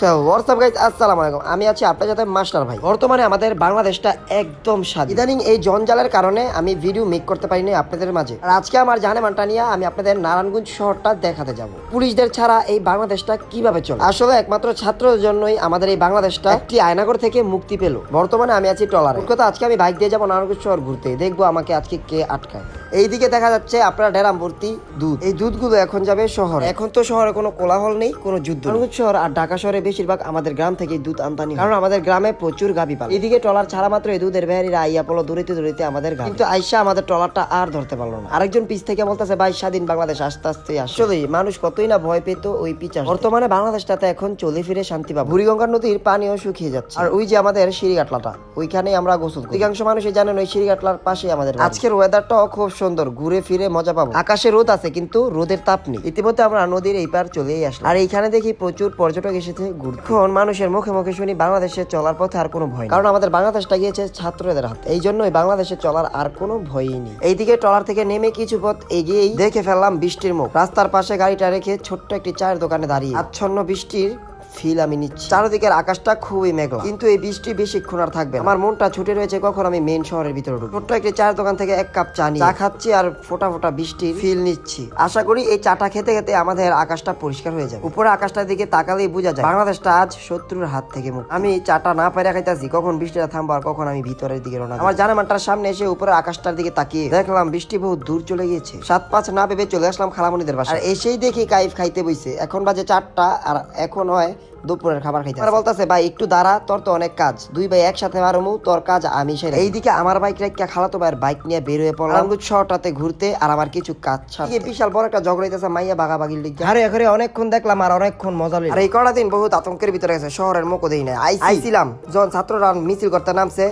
WhatsApp guys আসসালামু আলাইকুম আমি আছি আপনার সাথে মাস্টার ভাই। বর্তমানে আমাদের বাংলাদেশটা একদম স্বাধীন। ইদানিং এই জঞ্জালের কারণে আমি ভিডিও মেক করতে পারিনি আপনাদের মাঝে। আর আজকে আমার জানে মানটা নিয়ে আমি আপনাদের নারায়ণগঞ্জ শহরটা দেখাতে যাব। পুলিশদের ছাড়া এই বাংলাদেশটা কীভাবে চলে? আসলে একমাত্র ছাত্রদের জন্যই আমাদের এই বাংলাদেশটা একটি আয়নাগর থেকে মুক্তি পেল। বর্তমানে আমি আছি টলারে। কথা, আজকে আমি বাইক দিয়ে যাব নারায়ণগঞ্জ শহর ঘুরতে। দেখব আমাকে আজকে কে আটকায়। এইদিকে দেখা যাচ্ছে আপনার ডেরাম ভর্তি দুধ। এই দুধগুলো এখন যাবে শহর। এখন তো শহরে কোনো কোলাহল নেই, কোনো যুদ্ধ শহর আর ঢাকা শহরে বেশিরভাগ আমাদের গ্রাম থেকে দুধ আমদানি কারণ আমাদের গ্রামে প্রচুর গাবি পালে এদিকে টলার ছাড়া মাত্র এই দুধের বেহারিরা আইয়া পলো দৌড়িতে দৌড়িতে আমাদের গাবি। কিন্তু আইসা আমাদের টলারটা আর ধরতে পারল না। আরেকজন পিছ থেকে বলতেছে, ভাই, স্বাধীন বাংলাদেশ আস্তে আস্তে আসলে মানুষ কতই না ভয় পেত ওই পিচা বর্তমানে বাংলাদেশটাতে এখন চলে ফিরে শান্তি পাবো বুড়িগঙ্গা নদীর পানিও শুকিয়ে যাচ্ছে। আর ওই যে আমাদের সিঁড়িঘাটলাটা, ওইখানেই আমরা গোসল। অধিকাংশ মানুষই জানেন ওই সিঁড়িঘাটলার পাশে আমাদের। আজকের ওয়েদারটাও খুব সুন্দর। ঘুরে ফিরে মজা পাবো। আকাশে রোদ আছে, কিন্তু রোদের তাপ নেই। ইতিমধ্যে আমরা নদীর এই পার চলেই আসলাম। আর এইখানে দেখি প্রচুর পর্যটক এসেছে এখন মানুষের মুখে মুখে শুনি বাংলাদেশে চলার পথে আর কোনো ভয় কারণ আমাদের বাংলাদেশটা গিয়েছে ছাত্রদের হাতে। এই জন্যই বাংলাদেশে চলার আর কোনো ভয়ই নেই। এইদিকে ট্রলার থেকে নেমে কিছু পথ এগিয়েই দেখে ফেললাম বৃষ্টির মুখ। রাস্তার পাশে গাড়িটা রেখে ছোট্ট একটি চায়ের দোকানে দাঁড়িয়ে। আচ্ছন্ন বৃষ্টির ফিল আমি নিচ্ছি। চারদিকের আকাশটা খুবই মেঘলা, কিন্তু এই বৃষ্টি বেশিক্ষণ আর থাকবে আমার মনটা ছুটে রয়েছে কখন আমি মেন শহরের ভিতরে ঢুকবো। ছোট্ট একটি চায়ের দোকান থেকে এক কাপ চা চা খাচ্ছি আর ফোটা ফোটা বৃষ্টির ফিল নিচ্ছি। আশা করি এই চাটা খেতে খেতে আমাদের আকাশটা পরিষ্কার হয়ে যাবে। উপরে আকাশটার দিকে তাকালেই বোঝা যায়, বাংলাদেশটা আজ শত্রুর হাত থেকে মুক্ত। আমি চাটা না পাইরা খাইতেছি, কখন বৃষ্টিটা থামবো আর কখন আমি ভিতরের দিকে দেব। আমার জানামানটার সামনে এসে উপরে আকাশটার দিকে তাকিয়ে দেখলাম বৃষ্টি বহু দূর চলে গিয়েছে। সাত পাঁচ না ভেবে চলে আসলাম খালামণিদের বাসা আর এসেই দেখি কাইফ খাইতে বইছে। এখন বাজে চারটা আর এখন হয় দুপুরের খাবার খাইতে আর বলতাছে ভাই একটু দাঁড়া তোর তো অনেক কাজ। দুই ভাই একসাথে মারমু তোর কাজ আমি সেরে এইদিকে আমার বাইক রেখা খালাতো ভাইয়ের বাইক নিয়ে বের হয়ে পড়লাম। আঙ্গুর শহরটাতে ঘুরতে আর আমার কিছু কাজ ছাড় বিশাল বড় একটা ঝগড়া হইতেছে মাইয়া বাগাবাগির লিগে। আরে এখানে অনেকক্ষণ দেখলাম আর অনেকক্ষণ মজা লাগে আর এই কটা দিন বহুত আতঙ্কের ভিতরে গেছে শহরের মুখও দেই না আইছিলাম। যখন ছাত্ররা মিছিল করতে নামছে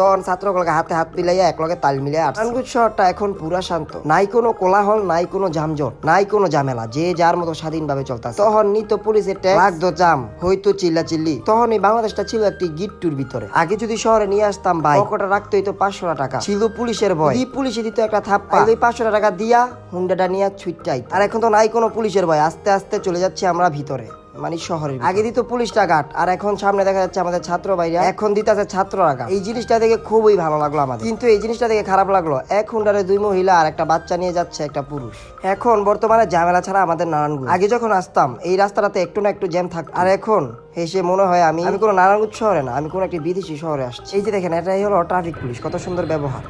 তখন ছাত্রগুলোকে হাতে হাত মিলাইয়া একলগে তাল মিলিয়ে আনগুজ শহরটা এখন পুরা শান্ত। নাই কোনো কোলাহল নাই কোনো জামজট নাই কোনো ঝামেলা। যে যার মতো স্বাধীনভাবে চলতেছে। তখন নিত পুলিশের ট্যাগ লাগতো জাম হয়তো চিল্লা চিল্লি তখন এই বাংলাদেশটা ছিল একটি গিট্টুর ভিতরে। আগে যদি শহরে নিয়ে আসতাম ভাই পকেটে রাখতে হইতো পাঁচশো টাকা। ছিল পুলিশের ভয়। যদি পুলিশে দিত একটা থাপ্পা ওই পাঁচশো টাকা দিয়া হুন্ডাটা নিয়ে ছুটটাই আর এখন তো নাই কোনো পুলিশের ভয়। আস্তে আস্তে চলে যাচ্ছে আমরা ভিতরে। মানে শহরের আগে দিত পুলিশটা ঘাট আর এখন সামনে দেখা যাচ্ছে আমাদের ছাত্র ভাইরা এখন দিতেছে ছাত্ররা ঘাট এই জিনিসটা দেখে খুবই ভালো লাগল আমাদের। কিন্তু এই জিনিসটা দেখে খারাপ লাগল। এক হুন্ডারে দুই মহিলা আর একটা বাচ্চা নিয়ে যাচ্ছে একটা পুরুষ। এখন বর্তমানে ঝামেলা ছাড়া আমাদের নারায়ণগঞ্জ। আগে যখন আসতাম এই রাস্তাটাতে একটু না একটু জ্যাম থাকতো। আর এখন এসে মনে হয় আমি আমি কোনো নারায়ণগঞ্জ শহরে না আমি কোনো একটি বিদেশি শহরে আসছি। এই যে দেখেন এটাই হলো ট্রাফিক পুলিশ কত সুন্দর ব্যবহার।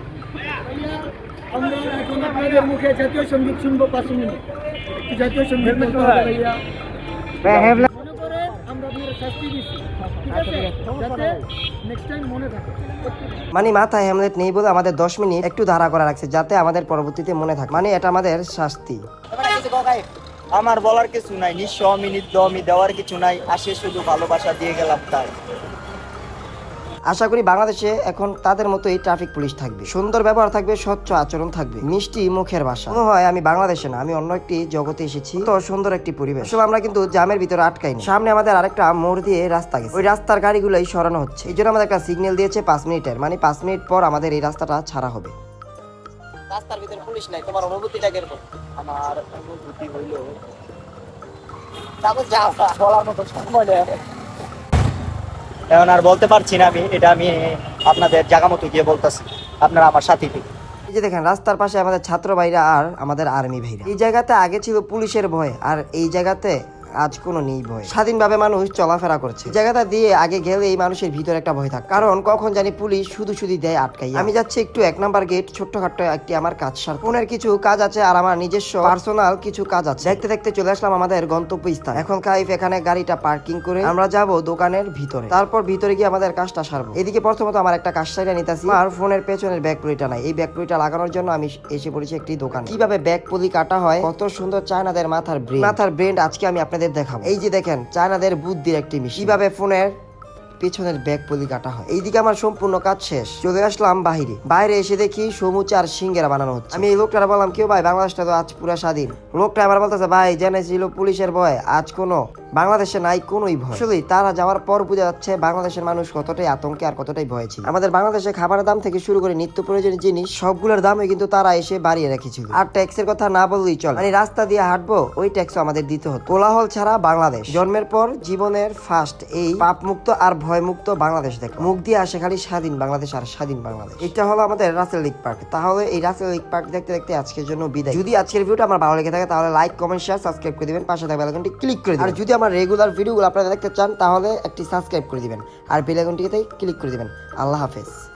আমরা এখন আপনাদের মুখে জাতীয় সংগীত শুনব পাঁচ মিনিট। জাতীয় সংগীত মনে করে আমরা আপনার শাস্তি দিচ্ছি ঠিক আছে? যাতে নেক্সট টাইম মনে থাকে। মানে মাথায় হেমলেট নেই বলে আমাদের দশ মিনিট একটু ধারা করা রাখছে যাতে আমাদের পরবর্তীতে মনে থাকে। মানে এটা আমাদের শাস্তি। আমার বলার কিছু নাই নিঃস্ব মিনিট দমি দেওয়ার কিছু নাই আসে শুধু ভালোবাসা দিয়ে গেলাম তাই। আশা করি বাংলাদেশে এখন তাদের মতোই ট্রাফিক পুলিশ থাকবে। সুন্দর ব্যবহার থাকবে স্বচ্ছ আচরণ থাকবে। মিষ্টি মুখের ভাষা মনে হয় আমি বাংলাদেশে না আমি অন্য একটি জগতে এসেছি। তো সুন্দর একটি পরিবেশ। সব আমরা কিন্তু জামের ভিতরে আটকাই সামনে আমাদের আরেকটা মোড় দিয়ে রাস্তা গেছে। ওই রাস্তার গাড়িগুলোই সরানো হচ্ছে। এই জন্য আমাদের একটা সিগন্যাল দিয়েছে পাঁচ মিনিটের। মানে পাঁচ মিনিট পর আমাদের এই রাস্তাটা ছাড়া হবে। রাস্তার ভিতরে পুলিশ নাই তোমার অনুভূতিটা কীরকম? আমার অনুভূতি হইল তারপর যাও বলার মতো সময় নেই। এখন। আর বলতে পারছি না আমি, এটা আমি আপনাদের জায়গা মতো গিয়ে বলতেছি আপনারা আমার সাথী এই যে দেখেন, রাস্তার পাশে আমাদের ছাত্র ভাইরা আর আমাদের আর্মি ভাইরা এই জায়গাতে আগে ছিল পুলিশের ভয়, আর এই জায়গাতে আজ কোনো নেই ভয়। স্বাধীনভাবে মানুষ চলাফেরা করছে। জায়গাটা দিয়ে আগে গেলে এই মানুষের ভিতরে একটা ভয় থাকে। কারণ কখন জানি পুলিশ শুধু শুধু দেয় আটকাই আমি যাচ্ছি একটু এক নাম্বার গেট, ছোট্টখাট্ট একটি আমার কাজ সার ফোনের কিছু কাজ আছে আর আমার নিজস্ব পার্সোনাল কিছু কাজ আছে। দেখতে দেখতে চলে আসলাম আমাদের গন্তব্য স্থান এখন কাইফ এখানে গাড়িটা পার্কিং করে আমরা যাব দোকানের ভিতরে। তারপর ভিতরে গিয়ে আমাদের কাজটা সারবো। এদিকে প্রথমত আমার একটা কাজ সাইডে নিতেছি। আর ফোনের পেছনের ব্যাক পুলিটা নাই। এই ব্যাক পুলিটা লাগানোর জন্য আমি এসে পড়েছি একটি দোকান। কীভাবে ব্যাক পুলি কাটা হয়? কত সুন্দর চায়নাদের মাথার ব্রেন মাথার ব্রেন আজকে আমি আপনাদের দেখাবো। এই যে দেখেন চায়নাদের বুদ্ধির একটি মিশন। কীভাবে ফোনের পেছনের ব্যাগ পলি কাটা হয়। এইদিকে আমার সম্পূর্ণ কাজ শেষ। চলে আসলাম বাইরে। বাইরে এসে দেখি সমুচে আর সিঙ্গেরা বানানো হচ্ছে। আমি এই লোকটা বললাম, কেউ ভাই, বাংলাদেশটা তো আজ পুরা স্বাধীন। লোকটা আবার বলতেছে, ভাই জেনেছিল পুলিশের ভয়, আজ কোনো, বাংলাদেশে নাই কোনোই ভয়। আসলে তারা যাওয়ার পর বোঝা যাচ্ছে বাংলাদেশের মানুষ কতটাই আতঙ্কে আর কতটাই ভয় ছিল। আমাদের বাংলাদেশে খাবারের দাম থেকে শুরু করে নিত্য প্রয়োজনীয় জিনিস, সবগুলোর দামই কিন্তু তারা এসে বাড়িয়ে রেখেছিল। আর ট্যাক্সের কথা না বললেই চল। মানে রাস্তা দিয়ে হাঁটবো, ওই ট্যাক্স আমাদের দিতে হতো। কোলাহল ছাড়া বাংলাদেশ। জন্মের পর জীবনের ফার্স্ট এই পাপ মুক্ত আর ভয় মুক্ত বাংলাদেশ দেখো। মুখ দিয়ে আসে খালি স্বাধীন বাংলাদেশ আর স্বাধীন বাংলাদেশ। এটা হলো আমাদের রাসেল লিগ পার্ক। তাহলে এই রাসেল লিগ পার্ক দেখতে দেখতে আজকের জন্য বিদায়। যদি আজকের ভিডিওটা আমার ভালো লেগে থাকে, তাহলে লাইক কমেন্ট শেয়ার সাবস্ক্রাইব করে দিবেন। পাশে থাকা বেলাইকনটি ক্লিক করে দিবেন। আর যদি আমার রেগুলার ভিডিওগুলো আপনারা দেখতে চান, তাহলে একটি সাবস্ক্রাইব করে দিবেন। আর বেলাইকনটিতে ক্লিক করে দিবেন। আল্লাহ হাফেজ।